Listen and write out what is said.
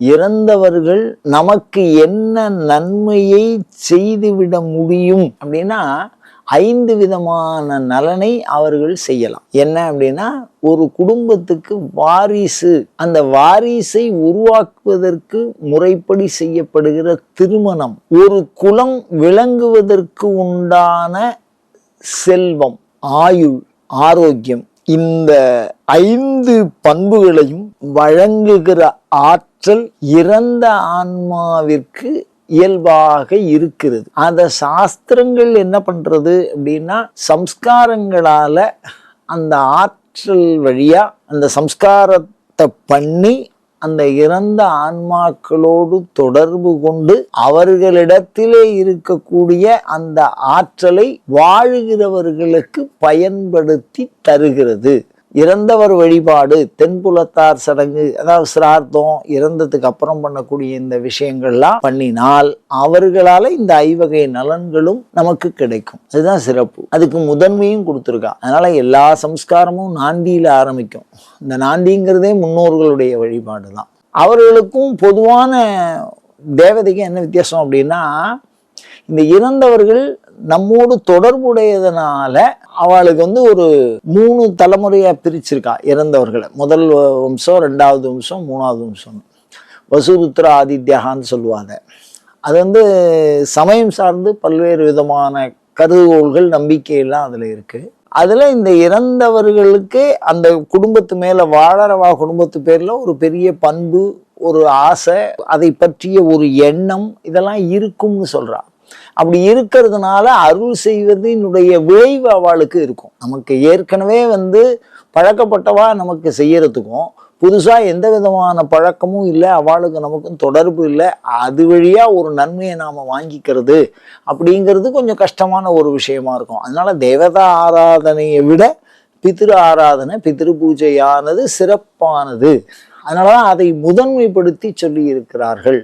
இறந்தவர்கள் நமக்கு என்ன நன்மையை செய்துவிட முடியும் அப்படின்னா ஐந்து விதமான நலனை அவர்கள் செய்யலாம். என்ன அப்படின்னா ஒரு குடும்பத்துக்கு வாரிசு அந்த வாரிசை உருவாக்குவதற்கு முறைப்படி செய்யப்படுகிற திருமணம் ஒரு குலம் விளங்குவதற்கு உண்டான செல்வம் ஆயுள் ஆரோக்கியம் இந்த ஐந்து பண்புகளையும் வழங்குகிற ஆற்றல் இறந்த ஆன்மாவிற்கு இயல்பாக இருக்கிறது. அந்த சாஸ்திரங்கள் என்ன பண்றது அப்படின்னா சம்ஸ்காரங்களால அந்த ஆற்றல் வழியா அந்த சம்ஸ்காரத்தை பண்ணி அந்த இறந்த ஆன்மாக்களோடு தொடர்பு கொண்டு அவர்களிடத்திலே இருக்கக்கூடிய அந்த ஆற்றலை வாழுகிறவர்களுக்கு பயன்படுத்தி தருகிறது. இறந்தவர் வழிபாடு தென்புலத்தார் சடங்கு அதாவது சிரார்த்தம் இறந்ததுக்கு அப்புறம் பண்ணக்கூடிய இந்த விஷயங்கள்லாம் பண்ணினால் அவர்களால இந்த ஐவகை நலன்களும் நமக்கு கிடைக்கும். அதுதான் சிறப்பு. அதுக்கு முதன்மையும் கொடுத்துருக்கா அதனால எல்லா சம்ஸ்காரமும் நாந்தியில ஆரம்பிக்கும். இந்த நாந்திங்கிறதே முன்னோர்களுடைய வழிபாடு தான். அவர்களுக்கும் பொதுவான தேவதைக்கு என்ன வித்தியாசம் அப்படின்னா இந்த இறந்தவர்கள் நம்மோடு தொடர்புடையதுனால அவளுக்கு வந்து ஒரு மூணு தலைமுறையா பிரிச்சிருக்கா இறந்தவர்களை. முதல் வம்சம் ரெண்டாவது வம்சம் மூணாவது வம்சம். வசுபுத்திர ஆதித்யகான்னு சொல்லுவாங்க. அது வந்து சமயம் சார்ந்து பல்வேறு விதமான கருதுகோள்கள் நம்பிக்கையெல்லாம் அதில் இருக்குது அதில் இந்த இறந்தவர்களுக்கு அந்த குடும்பத்து மேலே வாழறவா குடும்பத்து பேரில் ஒரு பெரிய பண்பு ஒரு ஆசை அதை பற்றிய ஒரு எண்ணம் இதெல்லாம் இருக்கும்னு சொல்றா. அப்படி இருக்கிறதுனால அருள் செய்வதனுடைய விளைவு அவளுக்கு இருக்கும். நமக்கு ஏற்கனவே வந்து பழக்கப்பட்டவா நமக்கு செய்யறதுக்கும் புதுசாக எந்த விதமான பழக்கமும் இல்லை அவளுக்கு நமக்கும் தொடர்பு இல்லை அது வழியா ஒரு நன்மையை நாம வாங்கிக்கிறது அப்படிங்கிறது கொஞ்சம் கஷ்டமான ஒரு விஷயமா இருக்கும். அதனால தேவதா ஆராதனையை விட பித்திரு ஆராதனை பித்திரு பூஜையானது சிறப்பானது. அதனால அதை முதன்மைப்படுத்தி சொல்லி இருக்கிறார்கள்